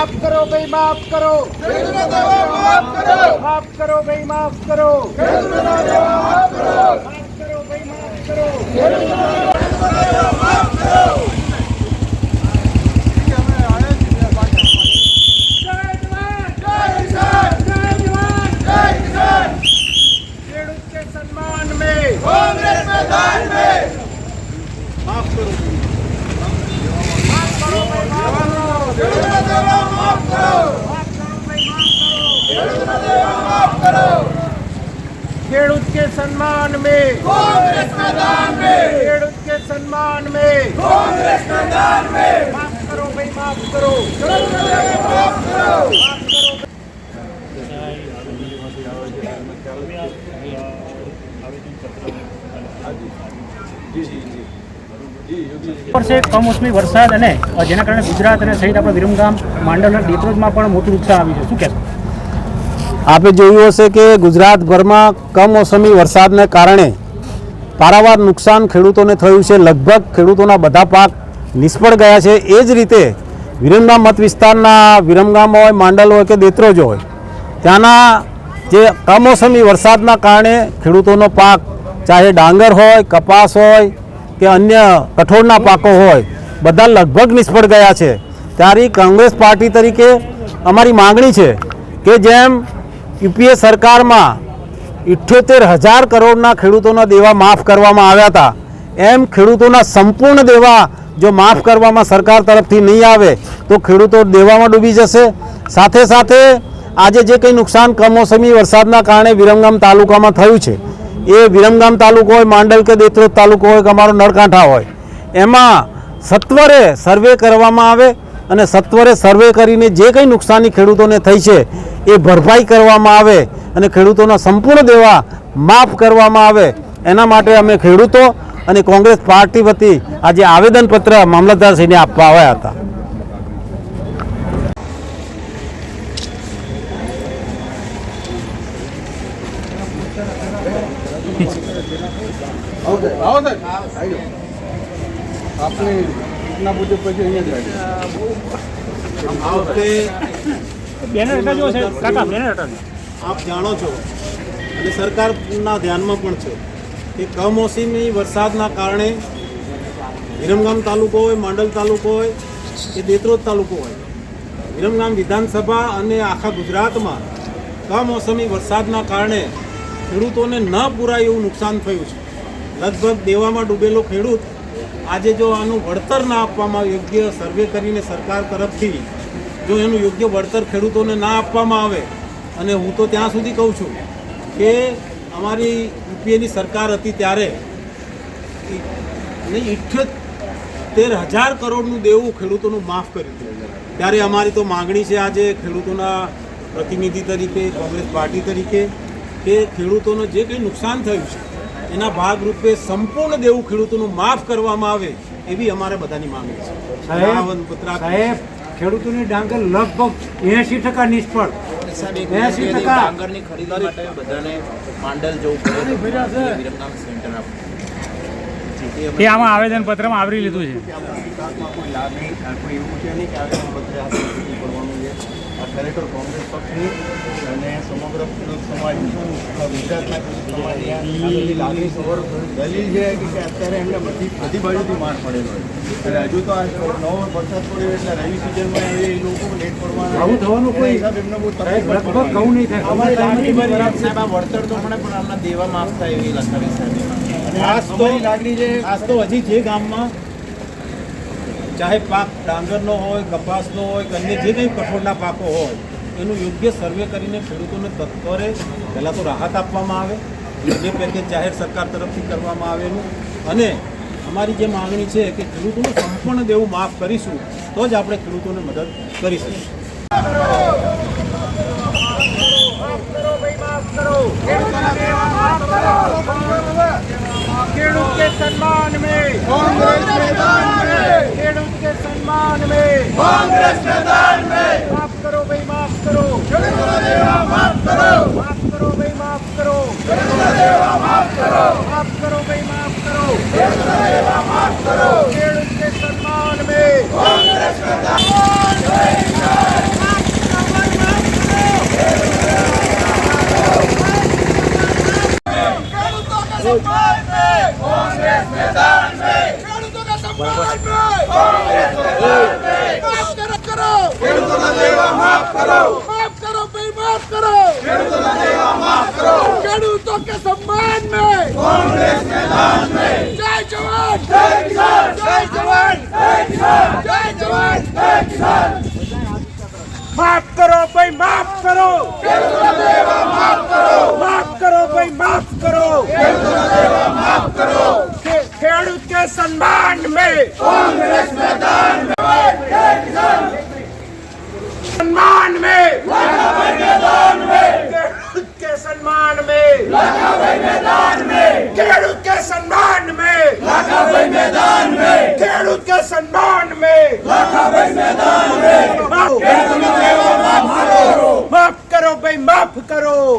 માફ કરો ભાઈ, માફ કરો. માફ કરો ભાઈ, માફ કરો. માફ કરો ભાઈ, માફ કરો. माफ करो खेडूत के सम्मान में कांग्रेस मैदान में खेडूत के सम्मान में कांग्रेस मैदान में माफ करो भाई माफ करो माफ करो माफ करो વર્ષે કમોસમી વરસાદ અને અ, જેના કારણે ગુજરાત અને સહિત આપણા વિરમગામ માંડલ અને દેત્રોજમાં પણ મોટું નુકસાન આવ્યું છે શું કહેશો આપે જોયું હશે કે ગુજરાતભરમાં કમોસમી વરસાદને કારણે પારાવાર નુકસાન ખેડૂતોને થયું છે. લગભગ ખેડૂતોના બધા પાક નિષ્ફળ ગયા છે. એ જ રીતે વિરમગામ મત વિસ્તારના વિરમગામ હોય, માંડલ હોય કે દેત્રોજ હોય, ત્યાંના જે કમોસમી વરસાદના કારણે ખેડૂતોનો પાક ચાહે ડાંગર હોય, કપાસ હોય કે અન્ય કઠોળના પાકો હોય, બધા લગભગ નિષ્ફળ ગયા છે. ત્યારે કોંગ્રેસ પાર્ટી તરીકે અમારી માંગણી છે કે જેમ યુપીએ સરકારમાં ઇઠ્યોતેર હજાર કરોડના ખેડૂતોના દેવા માફ કરવામાં આવ્યા હતા. એમ ખેડૂતોના સંપૂર્ણ દેવા જો માફ કરવામાં સરકાર તરફથી નહીં આવે, તો ખેડૂતો દેવામાં ડૂબી જશે. સાથે સાથે આજે જે કંઈ નુકસાન કમોસમી વરસાદના કારણે વિરમગામ તાલુકામાં થયું છે, એ વિરમગામ તાલુકો હોય, માંડલ કે દેત્રોજ તાલુકો હોય કે અમારો નળકાંઠા હોય, એમાં સત્વરે સર્વે કરવામાં આવે. અને સત્વરે સર્વે કરીને જે કંઈ નુકસાની ખેડૂતોને થઈ છે, એ ભરપાઈ કરવામાં આવે અને ખેડૂતોના સંપૂર્ણ દેવા માફ કરવામાં આવે. એના માટે અમે ખેડૂતો અને કોંગ્રેસ પાર્ટી વતી આજે આવેદનપત્ર મામલતદારશ્રીને આપવા આવ્યા હતા બેનર એટલે જો છે. કાકા બેનર એટલે આપ જાણો છો અને સરકારના ધ્યાનમાં પણ છે કે કમોસમી વરસાદના કારણે વિરમગામ તાલુકો હોય માંડલ તાલુકો હોય કે દેત્રોદ તાલુકો હોય વિરમગામ વિધાનસભા અને આખા ગુજરાતમાં કમોસમી વરસાદના કારણે ખેડૂતોને ન પૂરાય એવું નુકસાન થયું છે. લગભગ દેવામાં ડૂબેલો ખેડૂત આજે જો આનું વળતર ના આપવામાં યોગ્ય સર્વે કરીને સરકાર તરફથી જો એનું યોગ્ય વળતર ખેડૂતોને ના આપવામાં આવે, અને હું તો ત્યાં સુધી કહું છું કે અમારી યુપીએની સરકાર હતી ત્યારે ઇઠ્યોતેર હજાર કરોડનું દેવું ખેડૂતોનું માફ કર્યું હતું. ત્યારે અમારી તો માગણી છે આજે ખેડૂતોના પ્રતિનિધિ તરીકે, કોંગ્રેસ પાર્ટી તરીકે, કે ખેડૂતોને જે કંઈ નુકસાન થયું છે એના ભાગરૂપે સંપૂર્ણ દેવું ખેડૂતોનું માફ કરવામાં આવે એવી અમારે બધાની માંગણી છે. સાહેબ, ખેડૂતોની ડાંગર લગભગ એસી ટકા નિષ્ફળ. એસી ટકા. ડાંગરની ખરીદી માટે બધાને માંડલ જવું પડે વિરમગામ સેન્ટર આપવું એ આમાં આવેદનપત્રમાં આવરી લીધું છે. કોઈ લાભ નહીં કોઈ એવું છે નહીં કે આવેદનપત્ર આ સ્થિતિ પડવાનું છે આ ખરેખર કોંગ્રેસ પક્ષની અને સમગ્ર ખેડૂત સમાજની આ ગુજરાતના ખેડૂત સમાજની લાગણી સવર દલીલ છે કે અત્યારે એમને બધી બધી બાજુથી માર પડેલો છે. અને હજુ તો આ નવો વરસાદ પડ્યો એટલે રવિ સિઝનમાં એ લોકો લેટ પડવાના આવું થવાનું કોઈ- હિસાબ એમને બહુ તકલીફ લગભગ પડવાની. નહીં થાય. અમારી લાગણી ભરી સાહેબ આ વળતર તો મને પણ આમના દેવા માફ થાય એવી લખાવી સાહેબ. અને આજ તો લાગણી છે આજ તો હજી જે ગામમાં ચાહે પાક ડાંગરનો હોય કપાસનો હોય કે અન્ય જે કંઈ કઠોળના પાકો હોય એનું યોગ્ય સર્વે કરીને ખેડૂતોને તત્વરે પહેલાં તો રાહત આપવામાં આવે યોગ્ય પેકેજ જાહેર સરકાર તરફથી કરવામાં આવેલું અને અમારી જે માગણી છે કે ખેડૂતોનું સંપૂર્ણ દેવું માફ કરીશું તો જ આપણે ખેડૂતોને મદદ કરી શકીશું ખેડૂત કે સન્માન મેં કોંગ્રેસ મેદાન મેં ખેડૂત કે સન્માન મેં કોંગ્રેસ મેદાન મેં માફ કરો ભાઈ માફ કરો. ખેડૂતો દેવા માફ કરો માફ કરો ભાઈ માફ કરો ખેડૂતો દેવા માફ કરો માફ કરો ભાઈ માફ કરો ખેડૂતો દેવા માફ કરો ખેડૂત કે સન્માન મેં. કોંગ્રેસ મેદાન खेडूतों के सम्मान में कांग्रेस मैदान में खेडूतों के सम्मान में कांग्रेस मैदान में माफ करो करो खेडूतों का देवा माफ करो माफ करो भाई माफ करो खेडूतों का देवा माफ करो खेड़ के सम्मान में। कांग्रेस मैदान सम्मान में। लखनऊ मैदान में के सम्मान में। खेड़ के सम्मान में। मैदान में खेड़ के सम्मान में। मैदान में माफ़ करो माफ़ करो भाई, माफ़ करो।